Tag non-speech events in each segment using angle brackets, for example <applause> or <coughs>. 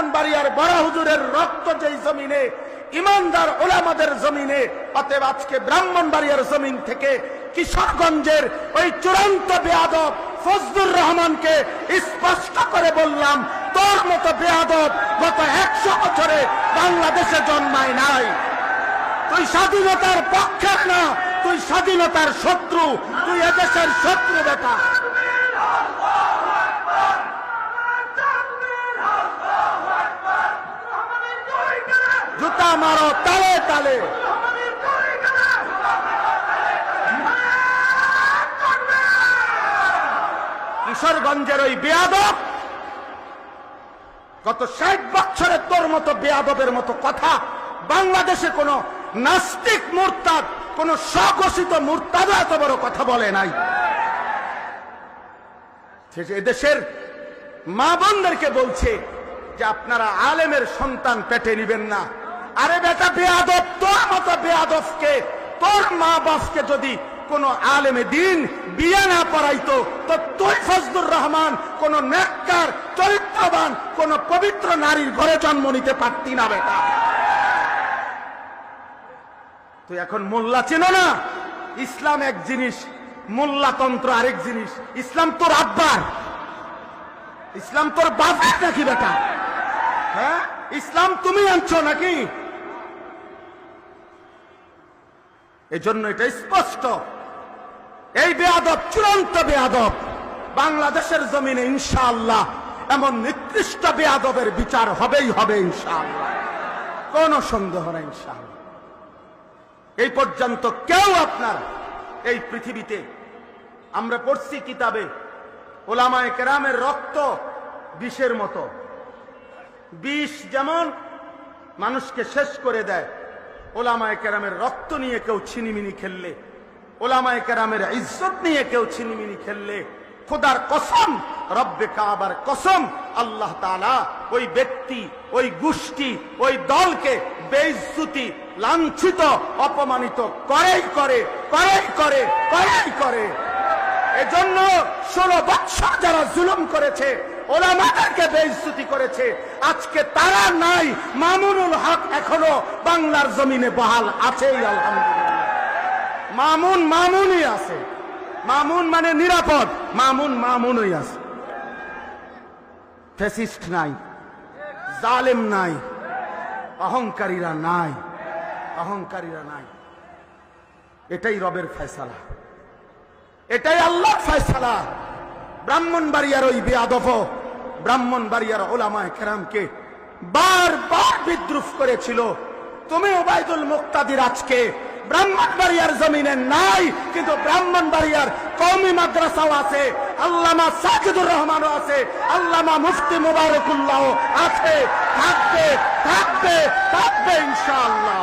ব্রাহ্মণবাড়িয়ার বড় হুজুরের রক্ত যেই জমিনে, ইমানদার ওলামাদের জমিনে, অতএব আজকে ব্রাহ্মণবাড়িয়ার জমিন থেকে কিশোরগঞ্জের ওই চূড়ান্ত বেয়াদব ফজলুর রহমানকে স্পষ্ট করে বললাম, তোর মতো বেয়াদব গত একশো বছরে বাংলাদেশে জন্মায় নাই। তুই স্বাধীনতার পক্ষের না, তুই স্বাধীনতার শত্রু, তুই এদেশের শত্রু বেটা। জুতা মারো, তালে তালে। কিশোরগঞ্জের ওই বেয়াদব, গত ষাট বছরে তোর মতো বেয়াদবের মতো কথা বাংলাদেশে কোন নাস্তিক মুরতাদ, কোন স্বঘোষিত মুরতাদ এত বড় কথা বলে নাই। এদেশের মা বোনদেরকে বলছে যে আপনারা আলেমের সন্তান পেটে নিবেন না। আরে বেটা বেয়াদব তোর মতো বেয়াদবকে তোর মা বাপকে যদি কোন আলেমে দিন বিয়ে না পড়াইতো, তো তুই ফজলুর রহমান কোন নেককার, চরিত্রবান, কোন পবিত্র নারীর ঘরে জন্ম নিতে পারতি না বেটা। তুই এখন মোল্লা চেনো না? ইসলাম এক জিনিস, মোল্লাতন্ত্র আরেক জিনিস। ইসলাম তোর আব্বার। ইসলাম তোর বাপের নাকি বেটা? হ্যাঁ? ইসলাম তুমি আনছো নাকি? এজন্য এটা স্পষ্ট। এই বেয়াদব চূড়ান্ত বেয়াদব বাংলাদেশের জমিনে ইনশাআল্লাহ এমন নিকৃষ্ট বেয়াদবের বিচার হবেই হবে ইনশাআল্লাহ। কোন সন্দেহ নেই ইনশাআল্লাহ। এই পর্যন্ত কেউ আপনার এই পৃথিবীতে, আমরা পড়ছি কিতাবে, ওলামায় কেরামের রক্ত বিষের মতো। বিষ যেমন মানুষকে শেষ করে দেয় ওলামায় কেরামের রক্ত নিয়ে কেউ ছিনিমিনি খেললে, ওলামায় কেরামের ইজ্জত নিয়ে কেউ ছিনিমিনি খেললে, খোদার কসম, রব্বে কাবার কসম, আল্লাহ তালা ওই ব্যক্তি, ওই গোষ্ঠী, ওই দলকে বেইজ্জতি, লাঞ্ছিত, অপমানিত করেই করে করেই করে করেই করে। এজন্য ষোলো বৎসর যারা জুলুম করেছে ওলামাদেরকে বেইজ্জতি করেছে। আজকে তারা নাই, মামুনুল হক এখনও বাংলার জমিনে বহাল আছেই, আলহামদুলিল্লাহ। মামুন মামুনই আছে। মামুন মানে নিরাপদ, মামুন মামুনই আছে। ফেসিস্ট নাই, জালেম নাই, অহংকারীরা নাই অহংকারীরা নাই। এটাই রবের ফয়সালা। এটাই আল্লাহর ফয়সালা। ব্রাহ্মণবাড়িয়ার ওই বেয়াদফ ব্রাহ্মণবাড়িয়ার ওলামায় কেরামকে বারবার বিদ্রুপ করেছিল। তুমি ওবায়দুল মুক্তাদির আজকে ব্রাহ্মণবাড়িয়ার জমিনে নাই, কিন্তু ব্রাহ্মণবাড়িয়ার কৌমি মাদ্রাসাও আছে, আল্লামা সাজিদুর রহমানও আছে, আল্লামা মুফতি মুবারকুল্লাহ আছে। থাকবে থাকবে থাকবে ইনশাআল্লাহ।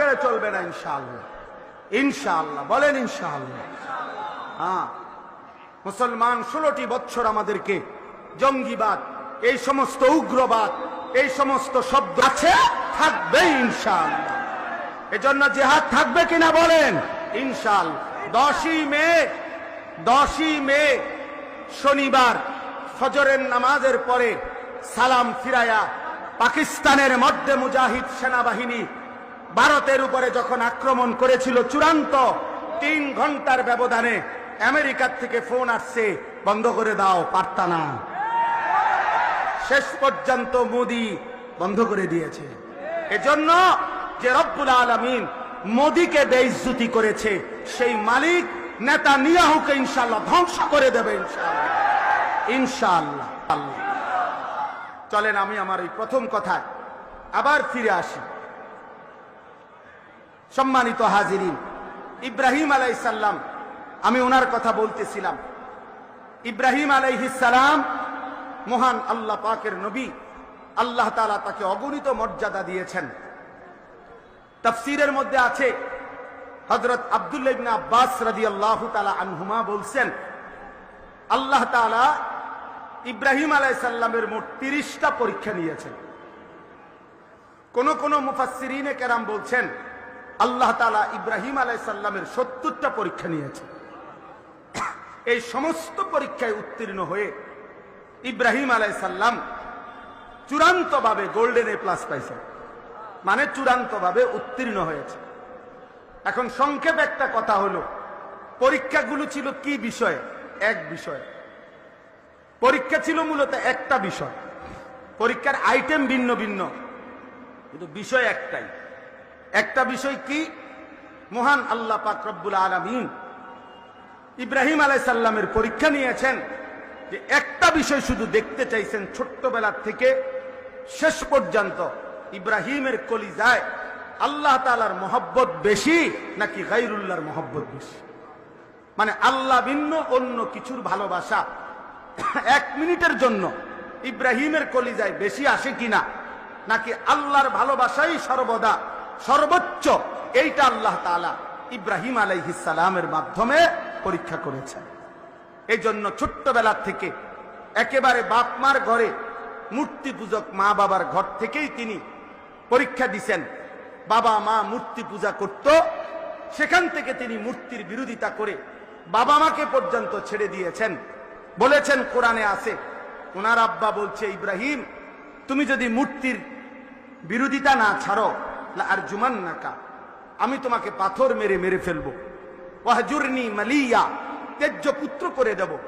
গেলে চলবে না, ইনশাআল্লাহ। ইনশাআল্লাহ, বলেন ইনশাআল্লাহ। হ্যাঁ মুসলমান ষোলোটি বছর আমাদেরকে জঙ্গিবাদ, এই সমস্ত উগ্রবাদ, এই সমস্ত শব্দ আছে, থাকবে ইনশাআল্লাহ। এজন্য জেহাদ থাকবে কিনা বলেন? ইনশাল, দশই মে দশই মে, শনিবার, ফজরের নামাজের পরে সালাম ফিরায়া পাকিস্তানের মধ্যে মুজাহিদ সেনাবাহিনী ভারতের উপরে যখন আক্রমণ করেছিল চূড়ান্ত তিন ঘণ্টার ব্যবধানে, আমেরিকার থেকে ফোন আসছে, বন্ধ করে দাও, পারতা না। শেষ পর্যন্ত মোদি বন্ধ করে দিয়েছে। এজন্য যে রব্বুল আলমিন মোদিকে বেইজ্জুতি করেছে, সেই মালিক নেতা নিয়াহুকে ইনশাল্লাহ ধ্বংস করে দেবে ইনশাল্লাহ ইনশাল্লাহ আল্লাহ চলেন, আমি আমার এই প্রথম কথায় আবার ফিরে আসি। সম্মানিত হাজিরিন, ইব্রাহিম আলাইসাল্লাম আমি ওনার কথা বলতেছিলাম। ইব্রাহিম আলাইহিসালাম মহান আল্লাহ পাকের নবী, আল্লাহ তালা তাকে অগণিত মর্যাদা দিয়েছেন। তফসিরের মধ্যে আছে হজরত আবদুল্লাহ ইবনে আব্বাস রাদি আল্লাহ তালা আনহুমা বলছেন, আল্লাহ তালা ইব্রাহিম আলাইসাল্লামের মোট তিরিশটা পরীক্ষা নিয়েছেন। কোন কোন মুফাসিরিনে কেরাম বলছেন আল্লাহ তালা ইব্রাহিম আলাইসাল্লামের সত্তরটা পরীক্ষা নিয়েছে। এই সমস্ত পরীক্ষায় উত্তীর্ণ হয়ে ইব্রাহিম আলাইসাল্লাম চূড়ান্তভাবে গোল্ডেন এ প্লাস পাইছেন মানে চূড়ান্তভাবে উত্তীর্ণ হয়েছে। এখন সংক্ষেপ একটা কথা হলো, পরীক্ষাগুলো ছিল কি বিষয়ে? এক বিষয়। পরীক্ষা ছিল মূলত একটা বিষয়। পরীক্ষার আইটেম ভিন্ন ভিন্ন, কিন্তু বিষয় একটাই। একটা বিষয় কি? মহান আল্লাহ পাক রব্বুল আলমিন ইব্রাহিম আলাইসাল্লামের পরীক্ষা নিয়েছেন যে একটা বিষয় শুধু দেখতে চাইছেন ছোট্টবেলার থেকে, শেষ পর্যন্ত ইব্রাহিমের কলিজায় আল্লাহ তালার মহব্বত বেশি নাকি গাইরুল্লাহর মহব্বত বেশি? মানে আল্লাহ ভিন্ন, অন্য কিছুর ভালোবাসা। এক মিনিটের জন্য ইব্রাহিমের কলিজায় বেশি আসে কিনা? নাকি আল্লাহর ভালোবাসাই সর্বদা সর্বোচ্চ, এইটা আল্লাহ তালা ইব্রাহিম আলাইহিসালামের মাধ্যমে পরীক্ষা করেছেন। এই জন্য ছোট্টবেলার থেকে একেবারে বাপমার ঘরে মূর্তি পূজক মা বাবার ঘর থেকেই তিনি পরীক্ষা দিছেন, বাবা মা মূর্তি পূজা করত, সেখান থেকে তিনি মূর্তির বিরোধিতা করে বাবা মাকে পর্যন্ত ছেড়ে দিয়েছেন। বলেছেন, কোরআনে আছে, ওনার আব্বা বলছে, ইব্রাহিম, তুমি যদি মূর্তির বিরোধিতা না ছাড়ো আর জুমান নাকা আমি তোমাকে পাথর মেরে মেরে ফেলব। ওয়াহজুরনি মালিয়া, তেজ্য পুত্র করে দেব।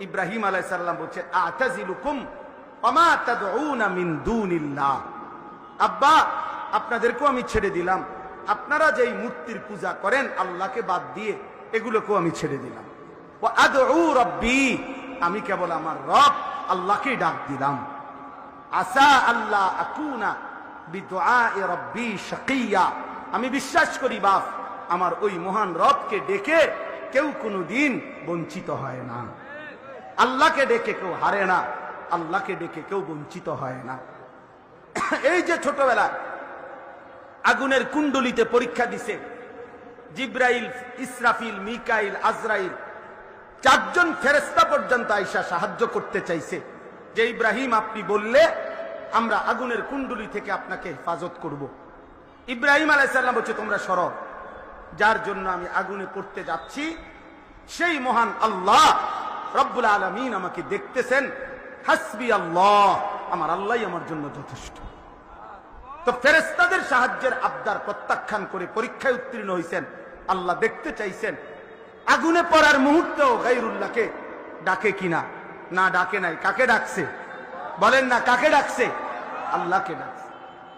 ইব্রাহিম আলাইসাল্লাম বলছে, আতাজিলুকুম ওমা তাদউনা মিন দুনিল্লাহ। আব্বা, আপনাদেরকেও আমি ছেড়ে দিলাম। আপনারা যেই মূর্তির পূজা করেন, আল্লাহকে বাদ দিয়ে এগুলোকেও আমি ছেড়ে দিলাম। ও আদউ রব্বি, আমি কেবল আমার রব আল্লাহকে ডাক দিলাম। আসা আল্লাহ আকুনা আমি বিশ্বাস করি বাপ, আমার ওই মহান রবকে ডেকে কেউ কোনো দিন বঞ্চিত হয় না। আল্লাহকে ডেকে কেউ হারে না, আল্লাহকে ডেকে কেউ বঞ্চিত হয় না। এই যে ছোটবেলা আগুনের কুণ্ডলিতে পরীক্ষা দিছে, জিব্রাইল, ইসরাফিল, মিকাইল, আজরাইল, চারজন ফেরেস্তা পর্যন্ত আইসা সাহায্য করতে চাইছে। যে ইব্রাহিম, আপনি বললে আমরা আগুনের কুণ্ডুলি থেকে আপনাকে হেফাজত করব। ইব্রাহিম আলাইসাল্লাম বলছে, তোমরা সর যার জন্য আমি আগুনে পড়তে যাচ্ছি, সেই মহান আল্লাহ রব্বুল আলমিন আমাকে দেখতেছেন। হাসবি আল্লাহ, আমার আল্লাহ আমার জন্য যথেষ্ট। তো ফেরেস্তাদের সাহায্যের আবদার প্রত্যাখ্যান করে পরীক্ষায় উত্তীর্ণ হয়েছেন আল্লাহ দেখতে চাইছেন, আগুনে পড়ার মুহূর্তেও গাইরুল্লাহকে ডাকে কিনা? না ডাকে নাই, কাকে ডাকছে? বলেন না, কাকে ডাকছে? আল্লাহকে ডাকছে।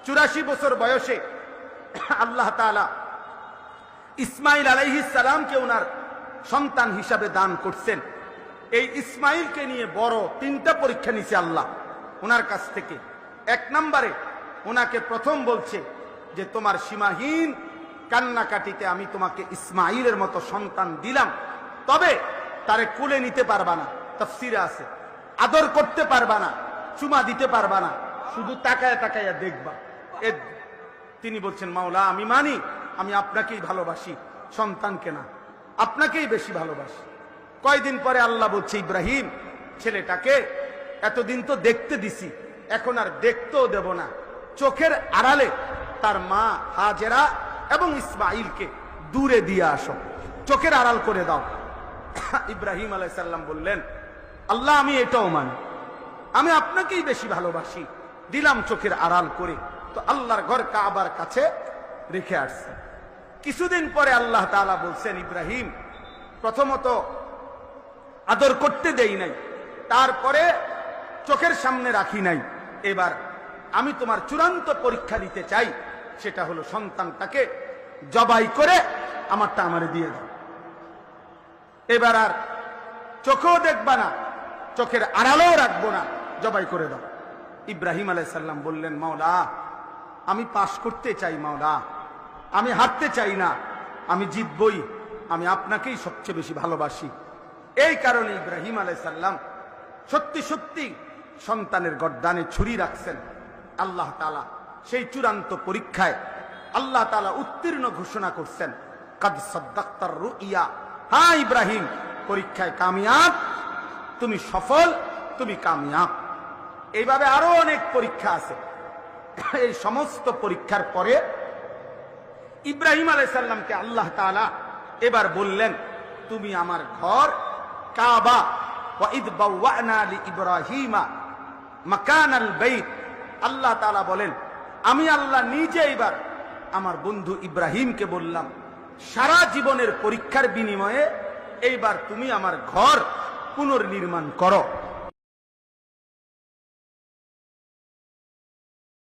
চুরাশি বছর বয়সে আল্লাহ তালা ইসমাইল আলাইহিস সালামকে ওনার সন্তান হিসাবে দান করছেন। এই ইসমাইলকে নিয়ে বড় তিনটা পরীক্ষা নিছে আল্লাহ ওনার কাছ থেকে। এক নম্বরে ওনাকে প্রথম বলছে যে, তোমার সীমাহীন কান্নাকাটিতে আমি তোমাকে ইসমাইলের মতো সন্তান দিলাম, তবে তারে কুলে নিতে পারবা না, তফসিরে আছে, আদর করতে পারবা না। চুমা দিতে পারবা না। শুধু তাকায় তাকায়া দেখবা। তিনি বলছেন, মাওলা, আমি মানি, আমি আপনাকেই ভালোবাসি, সন্তানকে না, আপনাকেই বেশি ভালোবাসি। কয়দিন পরে আল্লাহ বলছে, ইব্রাহিম, ছেলেটাকে এতদিন তো দেখতে দিছি, এখন আর দেখতেও দেব না। চোখের আড়ালে তার মা হাজেরা এবং ইসমাইলকে দূরে দিয়ে আসো, চোখের আড়াল করে দাও। <coughs> ইব্রাহিম আলাইসাল্লাম বললেন, আল্লাহ, আমি এটাও মানি। আমি আপনাকেই বেশি ভালোবাসি। দিলাম চোখের আড়াল করে, তো আল্লাহর ঘর কাবার কাছে রেখে আসছে। কিছুদিন পরে আল্লাহ তাআলা বলছেন, ইব্রাহিম, প্রথমত আদর করতে দেই নাই, তারপরে চোখের সামনে রাখি নাই। এবার আমি তোমার চূড়ান্ত পরীক্ষা দিতে চাই, সেটা হলো সন্তানটাকে জবাই করে আমারটা আমারে দিয়ে দাও। এবার আর চোখেও দেখবা না, চোখের আড়ালেও রাখব না জবাই করে দাও। ইব্রাহিম আলাইসাল্লাম বললেন, মাওলা, আমি পাশ করতে চাই, মাওলা। আমি হারতে চাই না। আমি জিতবই আমি আপনাকেই সবচেয়ে বেশি ভালোবাসি। এই কারণে ইব্রাহিম আলাইসাল্লাম সত্যি সত্যি সন্তানের গর্দানে ছুরি রাখছেন। আল্লাহ তালা সেই চূড়ান্ত পরীক্ষায় আল্লাহ তালা উত্তীর্ণ ঘোষণা করছেন, কাদ সদ্দাক্তার রুইয়া। হ্যাঁ ইব্রাহিম, পরীক্ষায় কামিয়াব, তুমি সফল, তুমি কামিয়াব। এইভাবে আরও অনেক পরীক্ষা আছে। এই সমস্ত পরীক্ষার পরে ইব্রাহিম আলাইসাল্লামকে আল্লাহ তাআলা এবার বললেন, তুমি আমার ঘর কাবা ইব্রাহিমা মাকানাল বাইত। আল্লাহ তাআলা বলেন, আমি আল্লাহ নিজে এবার আমার বন্ধু ইব্রাহিমকে বললাম, সারা জীবনের পরীক্ষার বিনিময়ে এইবার তুমি আমার ঘর পুনর্নির্মাণ করো।